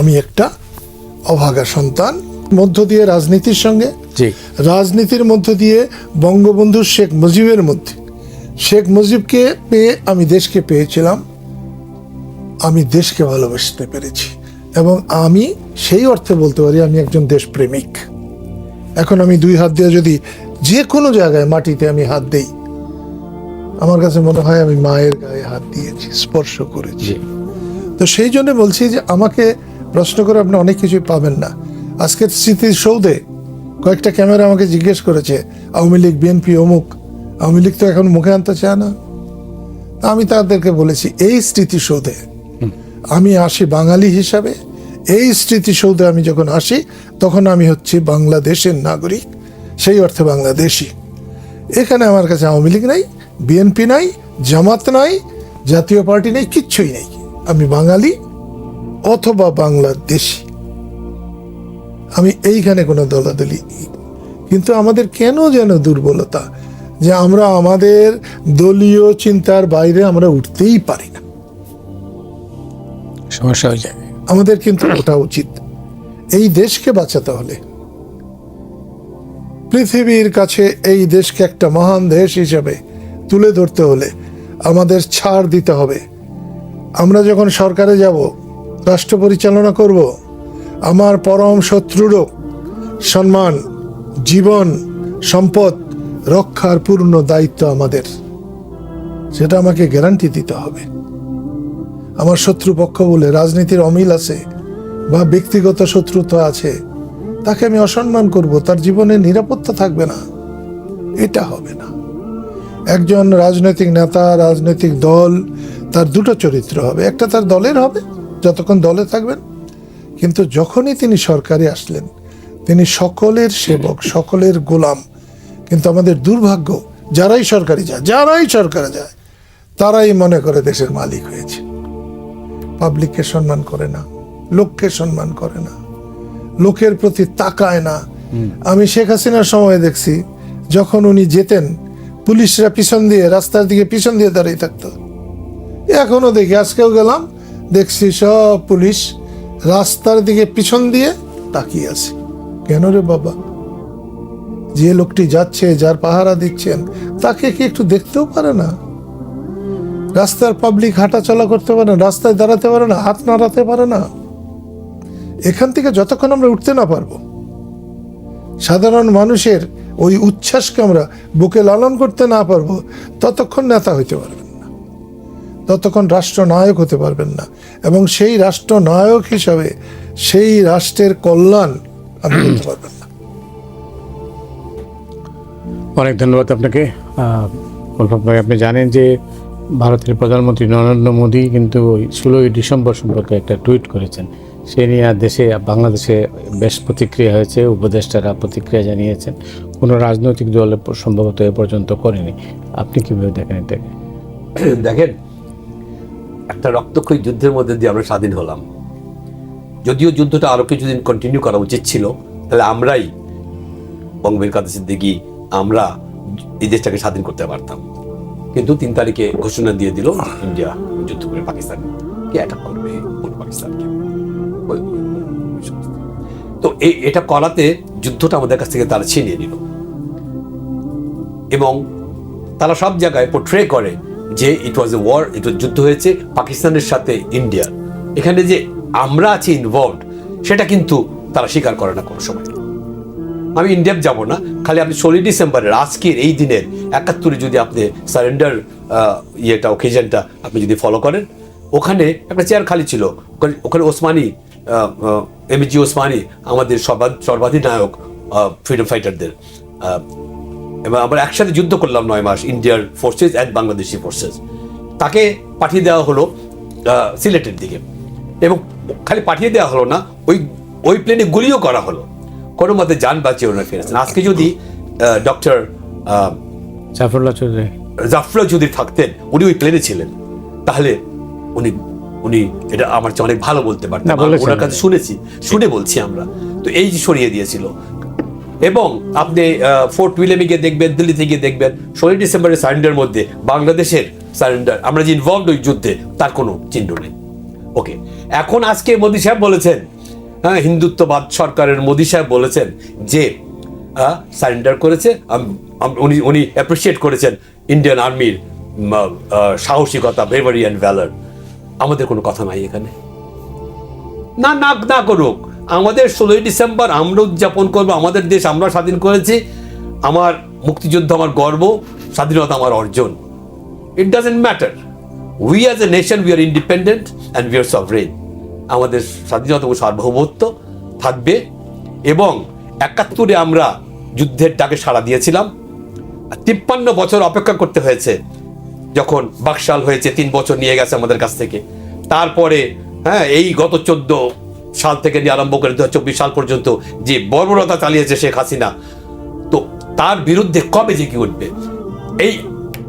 আমি একটা অভাগা সন্তান মধ্য দিয়ে রাজনীতির সঙ্গে রাজনীতির মধ্য দিয়ে বঙ্গবন্ধু শেখ মুজিবের মধ্যে। শেখ মুজিবকে পেয়ে আমি দেশকে পেয়েছিলাম আমি দেশকে ভালোবাসতে পেরেছি এবং আমি সেই অর্থে বলতে পারি আমি একজন দেশপ্রেমিক। এখন আমি দুই হাত দিয়ে যদি যে কোনো জায়গায় মাটিতে আমি হাত দেই আমার কাছে মনে হয় আমি মায়ের গায়ে হাত দিয়েছি স্পর্শ করেছি। তো সেই জন্য বলছি যে আমাকে প্রশ্ন করে আপনি অনেক কিছুই পাবেন না। আজকের স্মৃতির সৌধে কয়েকটা ক্যামেরা আমাকে জিজ্ঞেস করেছে, আওয়ামী লীগ বিএনপি অমুক। আওয়ামী লীগ তো এখন মুখে আনতে চায় না। আমি তাদেরকে বলেছি, এই স্মৃতিসৌধে আমি আসি বাঙালি হিসাবে। এই স্মৃতিসৌধে আমি যখন আসি, তখন আমি হচ্ছি বাংলাদেশের নাগরিক। সেই অর্থে বাংলাদেশি। এখানে আমার কাছে আওয়ামী লীগ নাই বিএনপি নাই, জামাত নাই, জাতীয় পার্টি নেই, কিচ্ছুই নেই। আমি বাঙালি অথবা বাংলাদেশি আমি এইখানে কোনো দলাদলি। কিন্তু আমাদের কেন যেন দুর্বলতা যে আমরা আমাদের দলীয় চিন্তার বাইরে আমরা উঠতেই পারি না। সমস্যা হয়ে যায়। আমাদের কিন্তু ওটা উচিত। এই দেশকে বাঁচাতে হলে। পৃথিবীর কাছে এই দেশকে একটা মহান দেশ হিসেবে তুলে ধরতে হলে আমাদের ছাড় দিতে হবে। আমরা যখন সরকারে যাব রাষ্ট্র পরিচালনা করব। আমার পরম শত্রুরও সম্মান, জীবন, সম্পদ, রক্ষার পূর্ণ দায়িত্ব আমাদের। সেটা আমাকে গ্যারান্টি দিতে হবে। আমার শত্রুপক্ষ বলে রাজনীতির অমিল আছে বা ব্যক্তিগত শত্রুতা আছে, তাকে আমি অসম্মান করব, তার জীবনে নিরাপত্তা থাকবে না। এটা হবে না। একজন রাজনৈতিক নেতা, রাজনৈতিক দল, তার দুটো চরিত্র হবে। একটা তার দলের হবে যতক্ষণ দলে থাকবেন কিন্তু যখনই তিনি সরকারে আসলেন তিনি সকলের সেবক সকলের গোলাম। কিন্তু আমাদের দুর্ভাগ্য যারাই সরকারি যায় যারাই সরকারে যায় তারাই মনে করে দেশের মালিক হয়েছে। পাবলিককে সম্মান করে না লোককে সম্মান করে না লোকের প্রতি তাকায় না। আমি শেখ হাসিনার সময় দেখছি যখন উনি যেতেন পুলিশরা পিছন দিয়ে রাস্তার দিকে পিছন দিয়ে দাঁড়িয়ে থাকতো। এখনও দেখি আজকেও গেলাম দেখছি সব পুলিশ রাস্তার দিকে পিছন দিয়ে তাকিয়ে আছে। কেন রে বাবা? যে লোকটি যাচ্ছে, যার পাহারা দিচ্ছেন, তাকে কি একটু দেখতেও পারে না? রাস্তার পাবলিক হাঁটা চলা করতে পারে না, রাস্তায় দাঁড়াতে পারে না, হাত নাড়াতে পারে না। এখান থেকে যতক্ষণ আমরা উঠতে না পারব, সাধারণ মানুষের ওই উচ্ছ্বাসকে আমরা বুকে লালন করতে না পারব, ততক্ষণ নেতা হইতে পারবেন না ততক্ষণ রাষ্ট্রনায়ক হতে পারবেন না। এবং সেই রাষ্ট্রনায়ক হিসাবে সেই রাষ্ট্রের কল্যাণ আপনি করতে পারবেন না। অনেক ধন্যবাদ আপনাকে। কল্পক ভাই আপনি জানেন যে ভারতের প্রধানমন্ত্রী নরেন্দ্র মোদী কিন্তু ওই ষোলোই ডিসেম্বর সম্পর্কে একটা টুইট করেছেন। সে নিয়ে আর দেশে বাংলাদেশে বেশ প্রতিক্রিয়া হয়েছে উপদেষ্টারা প্রতিক্রিয়া জানিয়েছেন। কোনো রাজনৈতিক দল সম্ভবত এ পর্যন্ত করেনি। আপনি কীভাবে দেখেন এটাকে? দেখেন একটা রক্তক্ষয়ী যুদ্ধের মধ্যে দিয়ে আমরা স্বাধীন হলাম। যদিও যুদ্ধটা আরও কিছুদিন কন্টিনিউ করা উচিত ছিল, তাহলে আমরাই বঙ্গবীর কাদের সিদ্দিকি, আমরা এই দেশটাকে স্বাধীন করতে পারতাম। কিন্তু তিন তারিখে ঘোষণা দিয়ে দিল ইন্ডিয়া যুদ্ধ করে পাকিস্তানকে অ্যাটাক করবে? পাকিস্তানকে। তো এই এটা করাতে যুদ্ধটা আমাদের কাছ থেকে তারা ছিনিয়ে নিল। এবং তারা সব জায়গায় পোট্রে করে যে ইট ওয়াজ এ ওয়ার ইট যুদ্ধ হয়েছে পাকিস্তানের সাথে ইন্ডিয়া। এখানে যে আমরা আছি ইনভলভড সেটা কিন্তু তারা স্বীকার করে না কোনো সময়। আমি ইন্ডিয়া যাব না, খালি আপনি ষোলোই ডিসেম্বরের আজকের এই দিনের একাত্তরে যদি আপনি সারেন্ডার ইয়েটা ওকেজনটা আপনি যদি ফলো করেন, ওখানে একটা চেয়ার খালি ছিল। ওখানে- ওখানে এম জি ওসমানী, আমাদের সর্বা- সর্বাধিনায়ক ফ্রিডম ফাইটারদের এবং আমরা একসাথে যুদ্ধ করলাম নয় মাস ইন্ডিয়ার ফোর্সেস অ্যান্ড বাংলাদেশি ফোর্সেস তাকে পাঠিয়ে দেওয়া হলো সিলেটের দিকে। এবং খালি পাঠিয়ে দেওয়া হলো না ওই ওই প্লেনে গুলিও করা হলো। কোনো মতে যান বাঁচিয়ে ওনারা ফিরেছেন আজকে যদি ডক্টর জাফরুল্লাহ চৌধুরী। জাফরা যদি থাকতেন উনি ওই প্লেনে ছিলেন তাহলে উনি উনি এটা আমার চেয়ে অনেক ভালো বলতে পারতেন। ওনার কাছে শুনেছি শুনে বলছি আমরা। তো এই যে সরিয়ে দিয়েছিল এবং আপনি ফোর্ট উইলিয়ামে গিয়ে দেখবেন, দিল্লিতে গিয়ে দেখবেন, ষোলোই ডিসেম্বরের সারেন্ডার মধ্যে বাংলাদেশের সারেন্ডার আমরা যে ইনভলভ ওই যুদ্ধে, তার কোনো চিহ্ন নেই। ওকে এখন আজকে মোদি সাহেব বলেছেন হ্যাঁ হিন্দুত্ববাদ সরকারের মোদি সাহেব বলেছেন যে সারেন্ডার করেছে উনি উনি অ্যাপ্রিসিয়েট করেছেন ইন্ডিয়ান আর্মির সাহসিকতা ব্রেভারি অ্যান্ড ভ্যালার আমাদের কোনো কথা নাই এখানে। না না না করুক। আমাদের ষোলোই ডিসেম্বর আমরা উদযাপন করব, আমাদের দেশ আমরা স্বাধীন করেছি। আমার মুক্তিযুদ্ধ আমার গর্ব, স্বাধীনতা আমার অর্জন। It doesn't matter we as a nation we are independent and we are sovereign আমাদের স্বাধীনতা ও সার্বভৌমত্ব থাকবে এবং একাত্তরে আমরা যুদ্ধের ডাকে সাড়া দিয়েছিলাম। তিপ্পান্ন বছর অপেক্ষা করতে হয়েছে। যখন বাকশাল হয়েছে, তিন বছর নিয়ে গেছে আমাদের কাছ থেকে। তারপরে হ্যাঁ এই গত চোদ্দ সাল থেকে নিয়ে আরম্ভ করে দু সাল পর্যন্ত যে বর্বরতা চালিয়েছে শেখ হাসিনা, তো তার বিরুদ্ধে কবে জেগে উঠবে? এই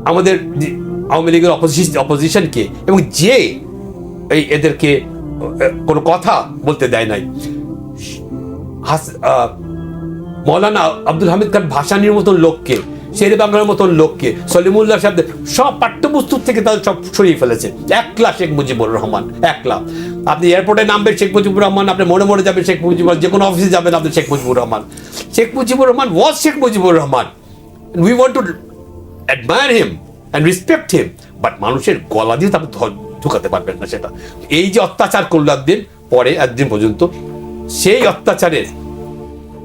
আমাদের আওয়ামী লীগের অপোজিশন অপোজিশনকে এবং যে এই এদেরকে কোনো কথা বলতে দেয় নাই। মৌলানা আব্দুল হামিদ খান ভাসানির মতন লোককে, শেরে বাংলার মতন লোককে, সলিমুল্লাহ সাহেব সব পাঠ্যপুস্তক থেকে তাদের সব সরিয়ে ফেলেছে। একলা শেখ মুজিবুর রহমান একলা আপনি এয়ারপোর্টে নামবেন শেখ মুজিবুর রহমান, আপনি মনে মনে যাবেন শেখ মুজিবুর, যে কোনো অফিসে যাবেন আপনি Sheikh Mujibur Rahman. Sheikh Mujibur Rahman was Sheikh Mujibur Rahman. We want to admire him and respect him but মানুষের গলা দিয়ে আপনি ঢুকাতে পারবেন না সেটা। এই যে অত্যাচার করল একদিন, পরে একদিন পর্যন্ত, সেই অত্যাচারের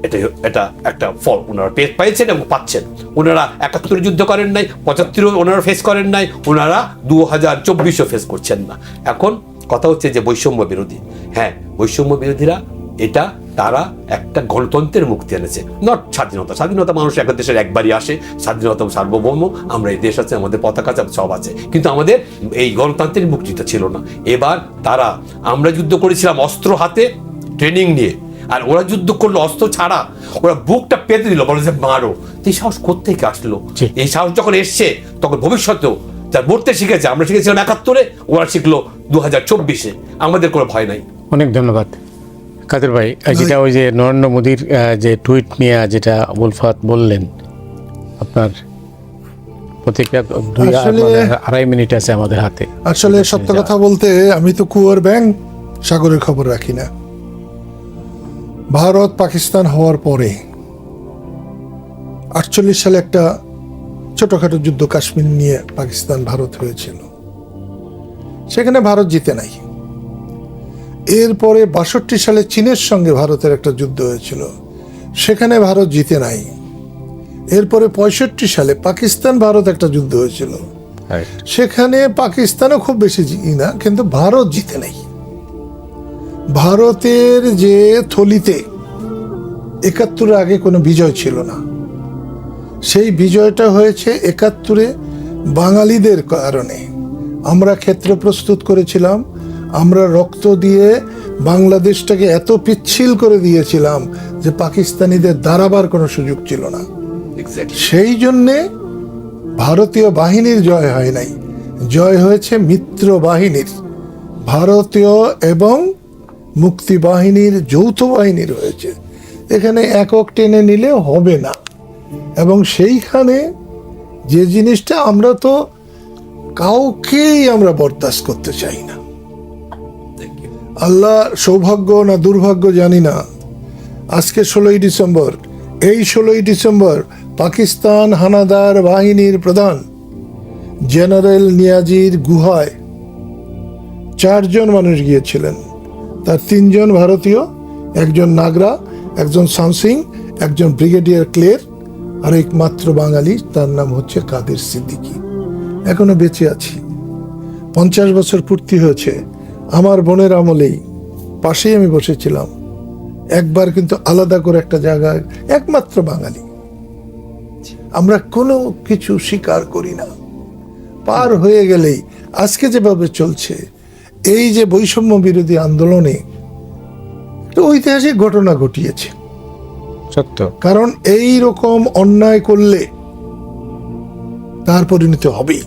এটা এটা একটা ফল ওনারা পেয়ে পেয়েছেন এবং পাচ্ছেন। ওনারা একাত্তরে যুদ্ধ করেন নাই পঁচাত্তরে ওনারা ফেস করেন নাই, ওনারা দু হাজার চব্বিশও ফেস করছেন না। এখন কথা হচ্ছে যে বৈষম্য বিরোধী। হ্যাঁ বৈষম্য বিরোধীরা এটা তারা একটা গণতন্ত্রের মুক্তি এনেছে। নট স্বাধীনতা। স্বাধীনতা মানুষ এক দেশের একবারই আসে স্বাধীনতা সার্বভৌম আমরা এই দেশ আছে আমাদের পতাকা আছে সব আছে। কিন্তু আমাদের এই গণতান্ত্রিক মুক্তিটা ছিল না। এবার তারা আমরা যুদ্ধ করেছিলাম অস্ত্র হাতে ট্রেনিং নিয়ে। আর ওরা যুদ্ধ করল অস্ত্র ছাড়া। ওরা বুকটা পেতে দিল বলে যে মারো। তো এই সাহস কোথেকে আসলো? এই সাহস যখন এসছে তখন ভবিষ্যতেও যার মরতে শিখেছে আমরা শিখেছিলাম একাত্তরে ওরা শিখলো দু হাজার চব্বিশে। আমাদের কোনো ভয় নাই। অনেক ধন্যবাদ। কাদের ভাই যেটা ওই যে নরেন্দ্র মোদীর যে টুইট নিয়ে যেটা উলফাত বললেন আপনার প্রতিক্রিয়া দুই মানে আড়াই মিনিট আছে আমাদের হাতে। আসলে সত্য কথা বলতে আমি তো কুয়ার ব্যাং সাগরের খবর রাখি না। ভারত পাকিস্তান হওয়ার পরে আটচল্লিশ সালে একটা ছোটখাটো যুদ্ধ কাশ্মীর নিয়ে পাকিস্তান ভারত হয়েছিল। সেখানে ভারত জিতে নাই। এরপরে বাষট্টি সালে চীনের সঙ্গে ভারতের একটা যুদ্ধ হয়েছিল। সেখানে ভারত জিতে নাই। এরপরে পঁয়ষট্টি সালে পাকিস্তান ভারত একটা যুদ্ধ হয়েছিল। সেখানে পাকিস্তানও খুব বেশি জি না কিন্তু ভারত জিতে নাই। ভারতের যে থলিতে একাত্তরের আগে কোনো বিজয় ছিল না। সেই বিজয়টা হয়েছে একাত্তরে বাঙালিদের কারণে। আমরা ক্ষেত্র প্রস্তুত করেছিলাম আমরা রক্ত দিয়ে বাংলাদেশটাকে এত পিচ্ছিল করে দিয়েছিলাম যে পাকিস্তানিদের দাঁড়াবার কোনো সুযোগ ছিল না। সেই জন্যে ভারতীয় বাহিনীর জয় হয় নাই। জয় হয়েছে মিত্র বাহিনীর। ভারতীয় এবং মুক্তি বাহিনীর যৌথ বাহিনীর হয়েছে এখানে একক টেনে নিলে হবে না। এবং সেইখানে যে জিনিসটা আমরা তো কাউকেই আমরা বরদাস্ত করতে চাই না। আল্লাহ সৌভাগ্য না দুর্ভাগ্য জানি না। আজকে ষোলোই ডিসেম্বর, এই ষোলোই ডিসেম্বর পাকিস্তান হানাদার বাহিনীর প্রধান জেনারেল নিয়াজির গুহায় চারজন মানুষ গিয়েছিলেন। তার তিনজন ভারতীয়, একজন নাগরা, একজন সামসিং একজন ব্রিগেডিয়ার ক্লের আর একমাত্র বাঙালি, তার নাম হচ্ছে কাদের সিদ্দিকী। এখনও বেঁচে আছি। পঞ্চাশ বছর পূর্তি হয়েছে। আমার বোনের আমলেই পাশেই আমি বসেছিলাম। একবার কিন্তু আলাদা করে একটা জায়গায় একমাত্র বাঙালি। আমরা কোনো কিছু স্বীকার করি না। পার হয়ে গেলেই আজকে যেভাবে চলছে এই যে বৈষম্য বিরোধী আন্দোলনে ঐতিহাসিক ঘটনা ঘটিয়েছে। সত্য। কারণ এই রকম অন্যায় করলে তার পরিণতি হবেই।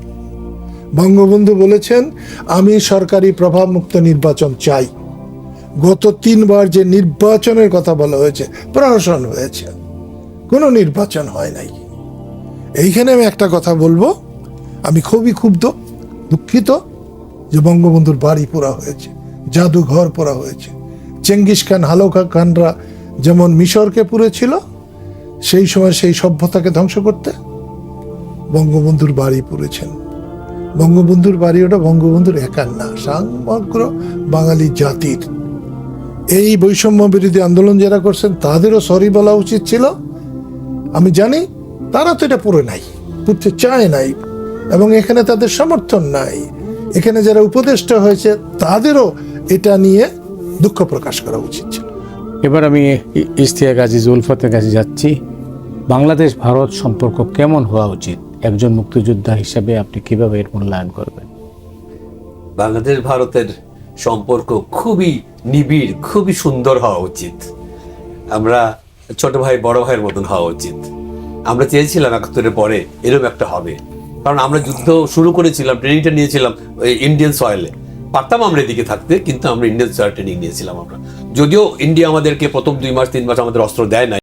বঙ্গবন্ধু বলেছেন, আমি সরকারি প্রভাবমুক্ত নির্বাচন চাই। গত তিনবার যে নির্বাচনের কথা বলা হয়েছে, প্রহসন হয়েছে। কোনো নির্বাচন হয় নাই। এইখানে আমি একটা কথা বলব। আমি খুবই ক্ষুব্ধ, দুঃখিত যে বঙ্গবন্ধুর বাড়ি পোড়া হয়েছে, জাদুঘর পড়া হয়েছে। চেঙ্গিস খান, হালকা খানরা যেমন মিশরকে পুড়েছিল, সেই সময় সেই সভ্যতাকে ধ্বংস করতে বঙ্গবন্ধুর বাড়ি পুড়েছেন। বঙ্গবন্ধুর বাড়ি ওটা বঙ্গবন্ধুর একার না সমগ্র বাঙালি জাতির। এই বৈষম্য বিরোধী আন্দোলন যারা করছেন, তাদেরও সরি বলা উচিত ছিল। আমি জানি তারা তো এটা পড়ে নাই, পড়তে চায় নাই, এবং এখানে তাদের সমর্থন নাই। এখানে যারা উপদেষ্টা হয়েছে, তাদেরও এটা নিয়ে দুঃখ প্রকাশ করা উচিত ছিল। এবার আমি ই- ইশতিয়াক আজিজ উলফতের কাছে যাচ্ছি। বাংলাদেশ ভারত সম্পর্ক কেমন হওয়া উচিত? একজন মুক্তিযোদ্ধা হিসেবে আপনি কীভাবে এর মূল্যায়ন করবেন? বাংলাদেশ ভারতের সম্পর্ক খুবই নিবিড়, খুবই সুন্দর হওয়া উচিত। আমরা ছোট ভাই, বড় ভাইয়ের মতন হওয়া উচিত। আমরা চেয়েছিলাম একাত্তরের পরে এরকম একটা হবে। কারণ আমরা যুদ্ধ শুরু করেছিলাম ট্রেনিংটা নিয়েছিলাম ইন্ডিয়ান সয়েলে পারতাম আমরা এদিকে থাকতে, কিন্তু আমরা ইন্ডিয়ান সয়েল ট্রেনিং নিয়েছিলাম আমরা। যদিও ইন্ডিয়া আমাদেরকে প্রথম দুই মাস, তিন মাস আমাদের অস্ত্র দেয় না